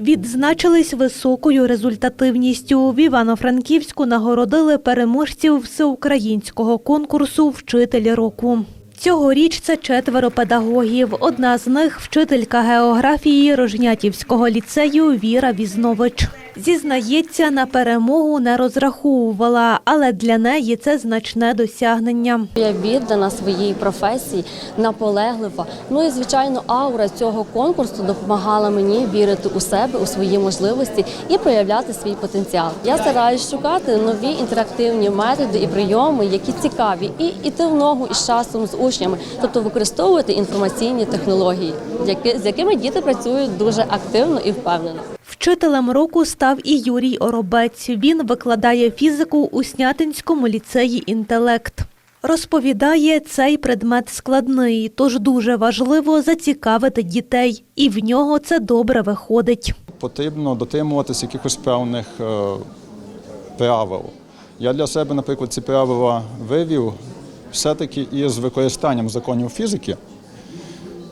Відзначились високою результативністю. В Івано-Франківську нагородили переможців всеукраїнського конкурсу Вчителі року. Цьогоріч це четверо педагогів. Одна з них вчителька географії Рожнятівського ліцею Віра Візнович. Зізнається, на перемогу не розраховувала, але для неї це значне досягнення. Я віддана своїй професії, наполеглива. Ну і звичайно, аура цього конкурсу допомагала мені вірити у себе, у свої можливості і проявляти свій потенціал. Я стараюсь шукати нові інтерактивні методи і прийоми, які цікаві, і іти в ногу із часом з учнями, тобто використовувати інформаційні технології, з якими діти працюють дуже активно і впевнено. Вчителем року став і Юрій Оробець. Він викладає фізику у Снятинському ліцеї інтелект. Розповідає, цей предмет складний, тож дуже важливо зацікавити дітей, і в нього це добре виходить. потрібно дотримуватися якихось певних е, правил. Я для себе, наприклад, ці правила вивів все-таки із використанням законів фізики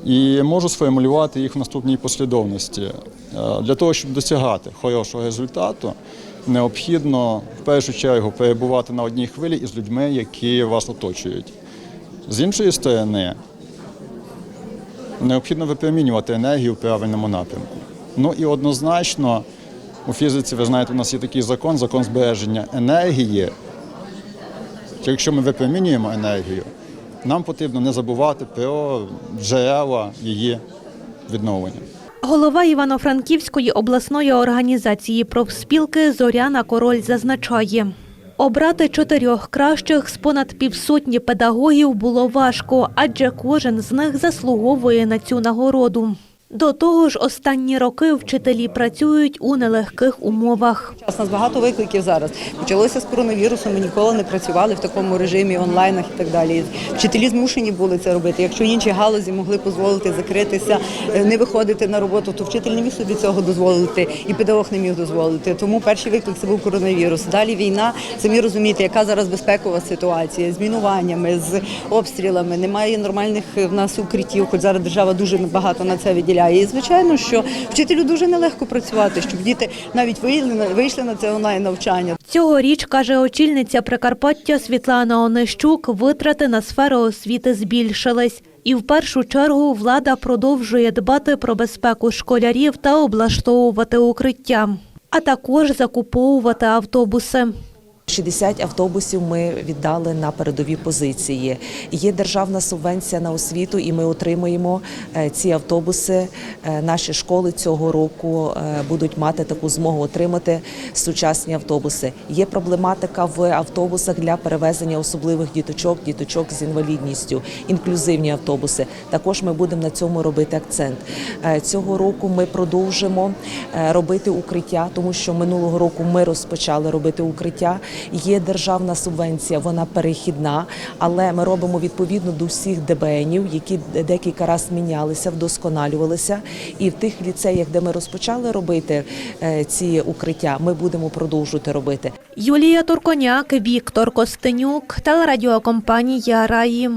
і можу сформулювати їх в наступній послідовності. Е, Для того, щоб досягати хорошого результату, необхідно в першу чергу перебувати на одній хвилі із людьми, які вас оточують. З іншої сторони, необхідно випромінювати енергію в правильному напрямку. Ну і однозначно у фізиці, ви знаєте, у нас є такий закон, закон збереження енергії. Якщо ми випромінюємо енергію, нам потрібно не забувати про джерела її відновлення. Голова Івано-Франківської обласної організації профспілки Зоряна Король зазначає. Обрати чотирьох кращих з понад півсотні педагогів було важко, адже кожен з них заслуговує на цю нагороду. До того ж, останні роки вчителі працюють у нелегких умовах. У нас багато викликів зараз. Почалося з коронавірусу. Ми ніколи не працювали в такому режимі онлайнах і так далі. Вчителі змушені були це робити. Якщо інші галузі могли дозволити закритися, е, не виходити на роботу, то вчитель не міг собі цього дозволити, і педагог не міг дозволити. Тому перший виклик це був коронавірус. Далі війна. Самі розумієте, яка зараз безпекова ситуація з мінуваннями, з обстрілами. Немає нормальних е, в нас укриттів, хоч зараз держава дуже багато на це виділяє. І звичайно, що вчителю дуже нелегко працювати, щоб діти навіть вийшли на вийшли на це онлайн навчання. Цьогоріч, каже очільниця Прикарпаття Світлана Онищук, витрати на сферу освіти збільшились. І в першу чергу влада продовжує дбати про безпеку школярів та облаштовувати укриття, а також закуповувати автобуси. 60 автобусів ми віддали на передові позиції. Є державна субвенція на освіту, і ми отримуємо е, ці автобуси. Е, Наші школи цього року е, будуть мати таку змогу отримати сучасні автобуси. Є проблематика в автобусах для перевезення особливих діточок, діточок з інвалідністю, інклюзивні автобуси. Також ми будемо на цьому робити акцент. Цього року ми продовжимо робити укриття, тому що минулого року ми розпочали робити укриття. Є державна субвенція, вона перехідна, але ми робимо відповідно до всіх ДБНів, які декілька разів мінялися, вдосконалювалися. І в тих ліцеях, де ми розпочали робити е, ці укриття, ми будемо продовжувати робити. Юлія Турконяк, Віктор Костенюк, телерадіокомпанія Раї.